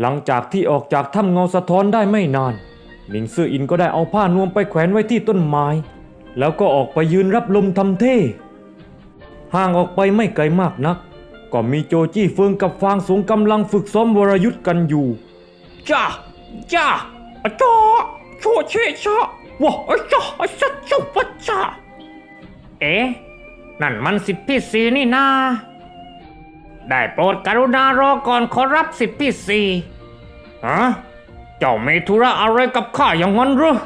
หลังจากที่ออกจากถ้ำเงาสะท้อนได้ไม่นานหนิงซื่ออินก็ได้เอาผ้านวมไปแขวนไว้ที่ต้นไม้ แล้วก็ออกไปยืนรับลมทำเท่ห่างออกไปไม่ไกลมากนัก ก็มีโจจี้เฟิงกับฟางสงกำลังฝึกซ้อมวรยุทธ์กันอยู่จ้าจ้าอะจ้าโชเชชะวะอะจ้าอะจ้าจ้าปะจ้าเอ๊ะนั่นมันสิทธิพี่สีนี่นา ได้โปรดกรุณารอก่อนขอรับสิทธิพี่สีฮะเจ้ามีธุระอะไรกับข้าอย่างนั้นหรือ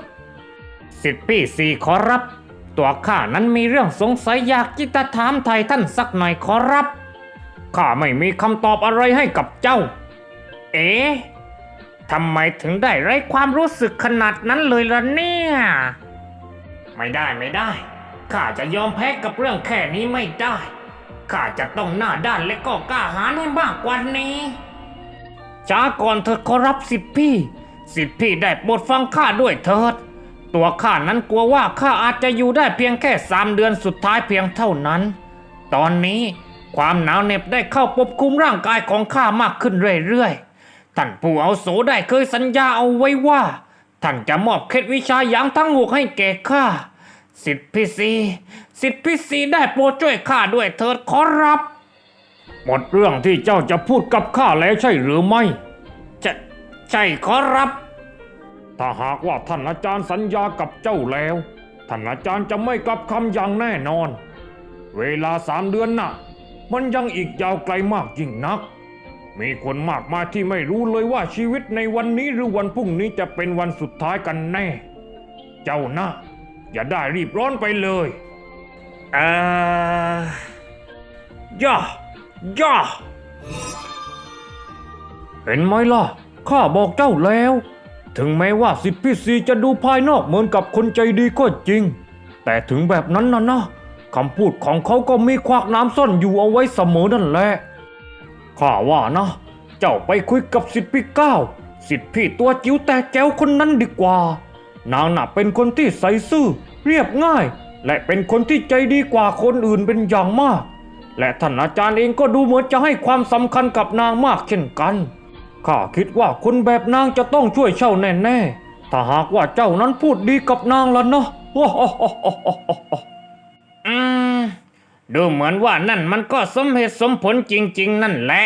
สิทธิพี่สี่ขอรับ ตัวข้านั้นมีเรื่องสงสัยอยากจิตถามไทยท่านสักหน่อยขอรับข้าไม่มีคำตอบอะไรให้กับเจ้า เอ๊ะทำไมถึงได้ไร้ความรู้สึกขนาดนั้นเลยล่ะเนี่ย ไม่ได้ไม่ได้ข้าจะยอมแพ้กับเรื่องแค่นี้ไม่ได้ ข้าจะต้องหน้าด้านและก็กล้าหาญให้มากกว่านี้ช้าก่อนเถิดขอรับสิทธิพี่ สิทธิพี่ได้โปรดฟังข้าด้วยเถิด ตัวข้านั้นกลัวว่าข้าอาจจะอยู่ได้เพียงแค่สามเดือนสุดท้ายเพียงเท่านั้น ตอนนี้ความหนาวเหน็บได้เข้าปกคลุมร่างกายของข้ามากขึ้นเรื่อยๆ ท่านผู้เอาโสได้เคยสัญญาเอาไว้ว่า ท่านจะมอบเคล็ดวิชาอย่างทั้งหกให้แก่ข้า สิทธิพี่สีสิทธิพี่สีได้โปรดช่วยข้าด้วยเถิดขอรับ หมดเรื่องที่เจ้าจะพูดกับข้าแล้วใช่หรือไม่ จะใช่ขอรับ ถ้าหากว่าท่านอาจารย์สัญญากับเจ้าแล้ว ท่านอาจารย์จะไม่กลับคำอย่างแน่นอน เวลาสามเดือนน่ะ มันยังอีกยาวไกลมากยิ่งนัก มีคนมากมายที่ไม่รู้เลยว่าชีวิตในวันนี้หรือวันพรุ่งนี้จะเป็นวันสุดท้ายกันแน่ เจ้านะ อย่าได้รีบร้อนไปเลยเอ่อย่าย่าเห็นไหมล่ะ ข้าบอกเจ้าแล้ว ถึงแม้ว่าสิทธิพี่ซีจะดูภายนอกเหมือนกับคนใจดีก็จริง แต่ถึงแบบนั้นนะนะคำพูดของเขาก็มีควักน้ำซ่อนอยู่เอาไว้เสมอนั่นแหละ ข้าว่านะ เจ้าไปคุยกับสิทธิพี่เก้า สิทธิพี่ตัวจิ๋วแต่แจ๋วคนนั้นดีกว่า นางน่ะเป็นคนที่ใสซื่อ เรียบง่าย และเป็นคนที่ใจดีกว่าคนอื่นเป็นอย่างมาก และท่านอาจารย์เองก็ดูเหมือนจะให้ความสำคัญกับนางมากเช่นกันข้าคิดว่าคนแบบนางจะต้องช่วยเจ้าแน่ๆ ถ้าหากว่าเจ้านั้นพูดดีกับนางแล้วนะอืมดูเหมือนว่านั่นมันก็สมเหตุสมผลจริง ๆ นั่นแหละ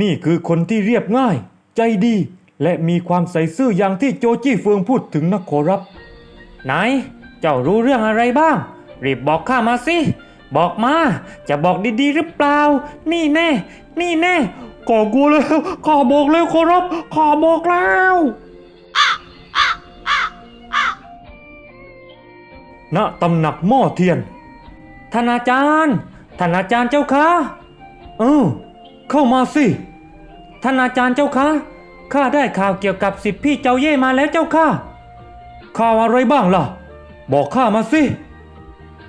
นี่คือคนที่เรียบง่าย ใจดี และมีความใส่ซื่ออย่างที่โจจี้เฟืองพูดถึงนะขอรับ ไหน เจ้ารู้เรื่องอะไรบ้าง รีบบอกข้ามาสิ บอกมา จะบอกดีๆหรือเปล่า นี่แน่ นี่แน่ก่อกลัวแล้วข้าบอกแล้วขอรับข้าบอกแล้วณตำหนักหม้อเทียน ท่านอาจารย์ ท่านอาจารย์เจ้าคะเออเข้ามาสิ ท่านอาจารย์เจ้าคะ ข้าได้ข่าวเกี่ยวกับสิทธิพี่เจ้าเย่มาแล้วเจ้าค่ะข่าวอะไรบ้างล่ะ บอกข้ามาสิ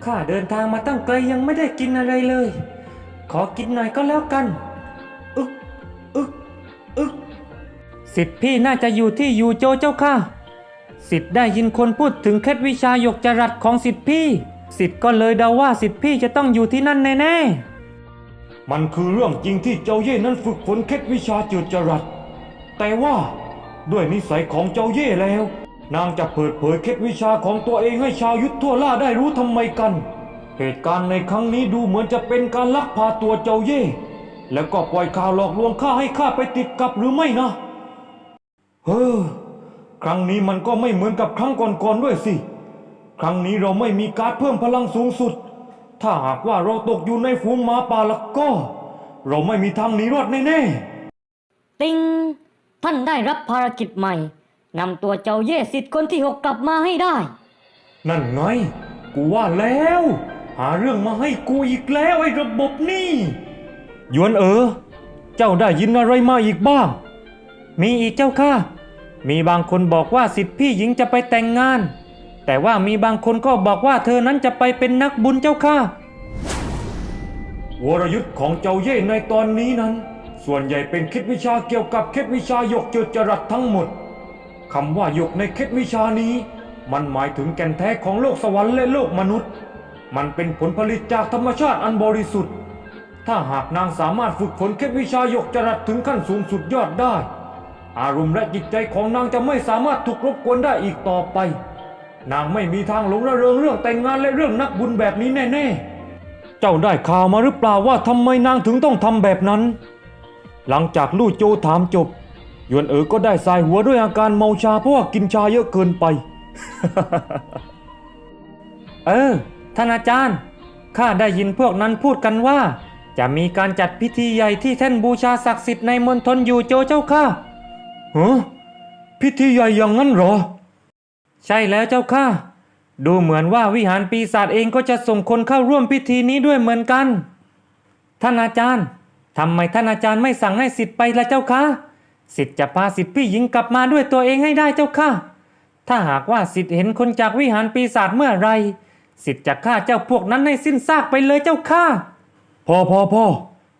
ข้าเดินทางมาตั้งไกลยังไม่ได้กินอะไรเลย ขอกินหน่อยก็แล้วกัน อึกอึกอึกสิทธิพี่น่าจะอยู่ที่ยูโจเจ้าค่ะ สิทธิ์ได้ยินคนพูดถึงเคล็ดวิชาหยกจรัสของสิทธิพี่ สิทธิ์ก็เลยเดาว่าสิทธิพี่จะต้องอยู่ที่นั่นแน่ๆ มันคือเรื่องจริงที่เจ้าเย่นั้นฝึกฝนเคล็ดวิชาจืดจรัส แต่ว่าด้วยนิสัยของเจ้าเย่แล้ว นางจะเปิดเผยเคล็ดวิชาของตัวเองให้ชาวยุทธทั่วล่าได้รู้ทำไมกัน เหตุการณ์ในครั้งนี้ดูเหมือนจะเป็นการลักพาตัวเจ้าเย่ แล้วก็ปล่อยข่าวหลอกลวงข้าให้ข้าไปติดกับหรือไม่นะ เฮ้อครั้งนี้มันก็ไม่เหมือนกับครั้งก่อนๆด้วยสิ ครั้งนี้เราไม่มีการเพิ่มพลังสูงสุด ถ้าหากว่าเราตกอยู่ในฝูงหมาป่าล้วก็ เราไม่มีทางหนีรอดแน่ๆ ติง ท่านได้รับภารกิจใหม่นำตัวเจ้าเย่สิทธิ์คนที่หกกลับมาให้ได้ๆนั่นไง กูว่าแล้ว หาเรื่องมาให้กูอีกแล้วไอ้ระบบนี่หยวนเออ เจ้าได้ยินอะไรมาอีกบ้าง มีอีกเจ้าค่ะ มีบางคนบอกว่าสิทธิพี่หญิงจะไปแต่งงาน แต่ว่ามีบางคนก็บอกว่าเธอนั้นจะไปเป็นนักบุญเจ้าค่ะ วรยุทธ์ของเจ้าเย่ในตอนนี้นั้น ส่วนใหญ่เป็นคล็ดวิชาเกี่ยวกับคล็ดวิชาหยกเจิดจรัสทั้งหมดคำว่าหยกในคล็ดวิชานี้ มันหมายถึงแก่นแท้ของโลกสวรรค์และโลกมนุษย์ มันเป็นผลผลิตจากธรรมชาติอันบริสุทธิ์ ถ้าหากนางสามารถฝึกฝนคล็ดวิชายกจรัสถึงขั้นสูงสุดยอดได้ อารมณ์และจิตใจของนางจะไม่สามารถถูกรบกวนได้อีกต่อไป นางไม่มีทางหลงระเริงเรื่องแต่งงานและเรื่องนักบุญแบบนี้แน่ ๆ เจ้าได้ข่าวมาหรือเปล่าว่าทำไมนางถึงต้องทำแบบนั้น หลังจากลู่โจถามจบยวนเอ๋อก็ได้สายหัวด้วยอาการเมาชาเพราะว่ากินชาเยอะเกินไป เออ ท่านอาจารย์ ข้าได้ยินพวกนั้นพูดกันว่า จะมีการจัดพิธีใหญ่ที่แท่นบูชาศักดิ์สิทธิ์ในมณฑลอยู่โจเจ้าค่ะฮะพิธีใหญ่อย่างนั้นเหรอ ใช่แล้วเจ้าค่ะ ดูเหมือนว่าวิหารปีศาจเองก็จะส่งคนเข้าร่วมพิธีนี้ด้วยเหมือนกัน ท่านอาจารย์ ทำไมท่านอาจารย์ไม่สั่งให้สิทธิ์ไปละเจ้าคะสิทธิ์จะพาสิทธิ์พี่หญิงกลับมาด้วยตัวเองให้ได้เจ้าค่ะถ้าหากว่าสิทธิ์เห็นคนจากวิหารปีศาจเมื่อไรสิทธิ์จะฆ่าเจ้าพวกนั้นให้สิ้นซากไปเลยเจ้าค่ะพอพอพอ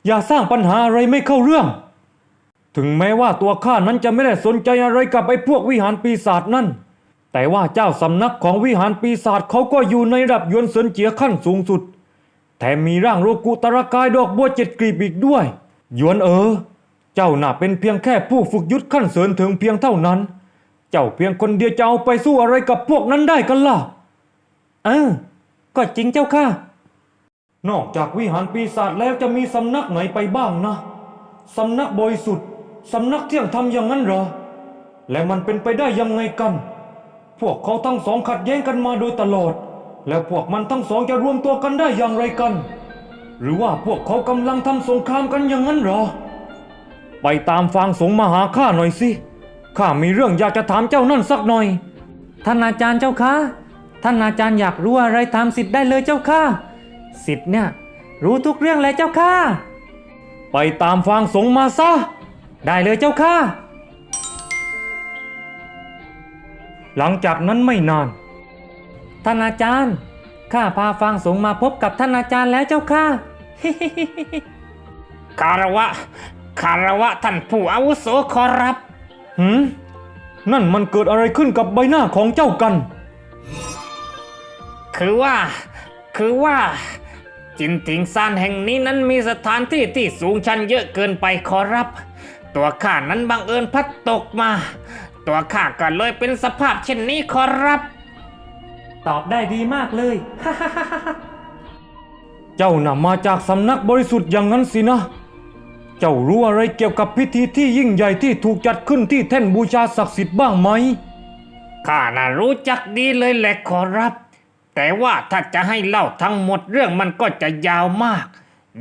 อย่าสร้างปัญหาอะไรไม่เข้าเรื่อง ถึงแม้ว่าตัวข้านั้นจะไม่ได้สนใจอะไรกับไอ้พวกวิหารปีศาจนั่น แต่ว่าเจ้าสำนักของวิหารปีศาจเขาก็อยู่ในระดับยวนเซินเจียขั้นสูงสุด แถมมีร่างโลกุตระกายดอกบัวเจ็ดกลีบอีกด้วย หยวนเอ๋อเจ้าน่ะเป็นเพียงแค่ผู้ฝึกยุทธขั้นเสริญถึงเพียงเท่านั้น เจ้าเพียงคนเดียวจะเอาไปสู้อะไรกับพวกนั้นได้กันล่ะเออก็จริงเจ้าค่ะ นอกจากวิหารปีศาจแล้วจะมีสำนักไหนไปบ้างนะสำนักบริสุทธิ์สำนักเที่ยงธรรมอย่างนั้นเหรอ และมันเป็นไปได้ยังไงกัน พวกเขาทั้งสองขัดแย้งกันมาโดยตลอด แล้วพวกมันทั้งสองจะรวมตัวกันได้อย่างไรกัน หรือว่าพวกเขากำลังทำสงครามกันอย่างนั้นเหรอ ไปตามฟางสงมาหาข้าหน่อยสิข้ามีเรื่องอยากจะถามเจ้านั่นสักหน่อย ท่านอาจารย์เจ้าค่ะท่านอาจารย์อยากรู้อะไรถามสิทธิ์ได้เลยเจ้าค่ะสิทธิ์เนี่ยรู้ทุกเรื่องเลยเจ้าค่ะ ไปตามฟางสงมาซะ ได้เลยเจ้าค่ะ หลังจากนั้นไม่นาน ท่านอาจารย์ ข้าพาฟางสงมาพบกับท่านอาจารย์แล้วเจ้าค่ะคารวะ คารวะท่านผู้อาวุโสขอรับ หืม นั่นมันเกิดอะไรขึ้นกับใบหน้าของเจ้ากัน คือว่า คือว่า จินติงซานแห่งนี้นั้นมีสถานที่ที่สูงชันเยอะเกินไปขอรับ ตัวข้านั้นบังเอิญพัดตกมา ตัวข้าก็เลยเป็นสภาพเช่นนี้ขอรับ ตอบได้ดีมากเลย เจ้าน่ะมาจากสำนักบริสุทธิ์อย่างนั้นสินะ เจ้ารู้อะไรเกี่ยวกับพิธีที่ยิ่งใหญ่ที่ถูกจัดขึ้นที่แท่นบูชาศักดิ์สิทธิ์บ้างไหม ข้าน่ะรู้จักดีเลยแหละขอรับ แต่ว่าถ้าจะให้เล่าทั้งหมดเรื่องมันก็จะยาวมาก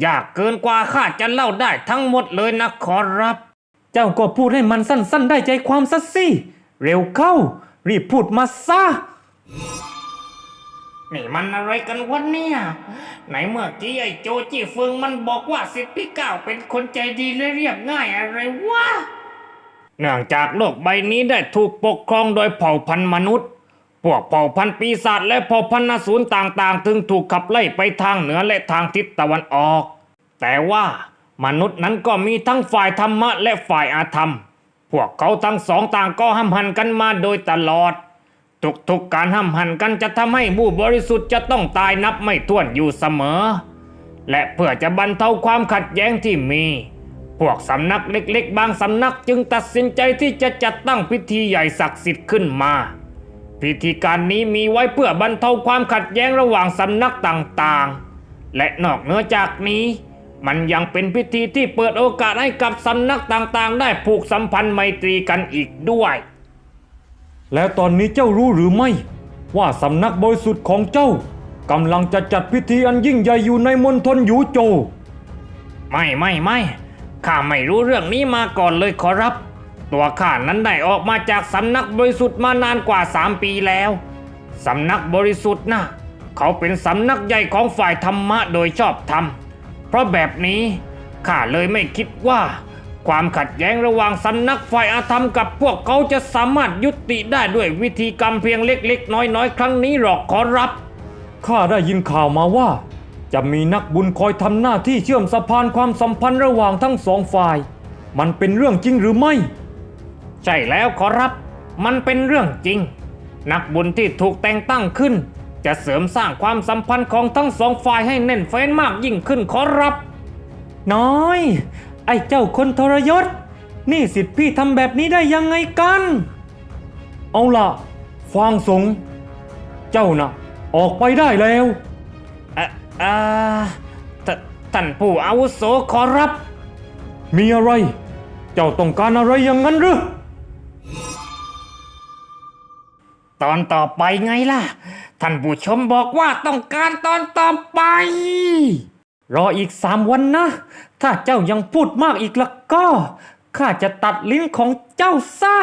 ยากเกินกว่าข้าจะเล่าได้ทั้งหมดเลยนะขอรับ เจ้าก็พูดให้มันสั้นๆ ได้ใจความสัสิ เร็วเข้า รีบพูดมาซะ นี่มันอะไรกันวะเนี่ย ไหนเมื่อกี้ไอ้โจจีเฟิงมันบอกว่าสิทธิพี่ก้าเป็นคนใจดีและเรียบง่ายอะไรวะ เนื่องจากโลกใบนี้ได้ถูกปกครองโดยเผ่าพันธุ์มนุษย์ พวกเผ่าพันธุ์ปีศาจและเผ่าพันธุ์อสูรต่างๆถึงถูกขับไล่ไปทางเหนือและทางทิศตะวันออก แต่ว่ามนุษย์นั้นก็มีทั้งฝ่ายธรรมะและฝ่ายอาธรรม พวกเขาทั้งสองต่างก็ห้ำหันกันมาโดยตลอด ทุกๆการห้ำหันกันจะทำให้ผู้บริสุทธิ์จะต้องตายนับไม่ถ้วนอยู่เสมอ และเพื่อจะบรรเทาความขัดแย้งที่มี พวกสำนักเล็กๆ บางสำนักจึงตัดสินใจที่จะจัดตั้งพิธีใหญ่ศักดิ์สิทธิ์ขึ้นมา พิธีการนี้มีไว้เพื่อบรรเทาความขัดแย้งระหว่างสำนักต่างๆ และนอกเหนือจากนี้ มันยังเป็นพิธีที่เปิดโอกาสให้กับสำนักต่างๆ ได้ผูกสัมพันธ์ไมตรีกันอีกด้วย แล้วตอนนี้เจ้ารู้หรือไม่ ว่าสำนักบริสุทธิ์ของเจ้ากำลังจะจัดพิธีอันยิ่งใหญ่อยู่ในมณฑลยูโจ ไม่ไม่ไม่ข้าไม่รู้เรื่องนี้มาก่อนเลยขอรับ ตัวข้านั้นได้ออกมาจากสำนักบริสุทธิ์มานานกว่าสามปีแล้วสำนักบริสุทธิ์นะเขาเป็นสำนักใหญ่ของฝ่ายธรรมะโดยชอบธรรม เพราะแบบนี้ข้าเลยไม่คิดว่า ความขัดแย้งระหว่างสำนักฝ่ายอาธรรมกับพวกเขาจะสามารถยุติได้ด้วยวิธีกรรมเพียงเล็ก ๆ น้อยๆ ครั้งนี้หรอกขอรับ ข้าได้ยินข่าวมาว่า จะมีนักบุญคอยทำหน้าที่เชื่อมสะพานความสัมพันธ์ระหว่างทั้งสองฝ่าย มันเป็นเรื่องจริงหรือไม่ ใช่แล้วขอรับ มันเป็นเรื่องจริง นักบุญที่ถูกแต่งตั้งขึ้น จะเสริมสร้างความสัมพันธ์ของทั้งสองฝ่ายให้แน่นแฟ้นมากยิ่งขึ้นขอรับ น้อย ไอ้เจ้าคนทรยศ นี่สิทธิ์พี่ทำแบบนี้ได้ยังไงกัน เอาล่ะ ฟางสง เจ้าน่ะ ออกไปได้แล้วอะอ่าทท่านผู้อาวุโสขอรับ มีอะไร เจ้าต้องการอะไรอย่างนั้นหรือตอนต่อไปไงล่ะ ท่านผู้ชมบอกว่าต้องการตอนต่อไป รออีกสามวันนะ ถ้าเจ้ายังพูดมากอีกละก็ ข้าจะตัดลิ้นของเจ้าซะ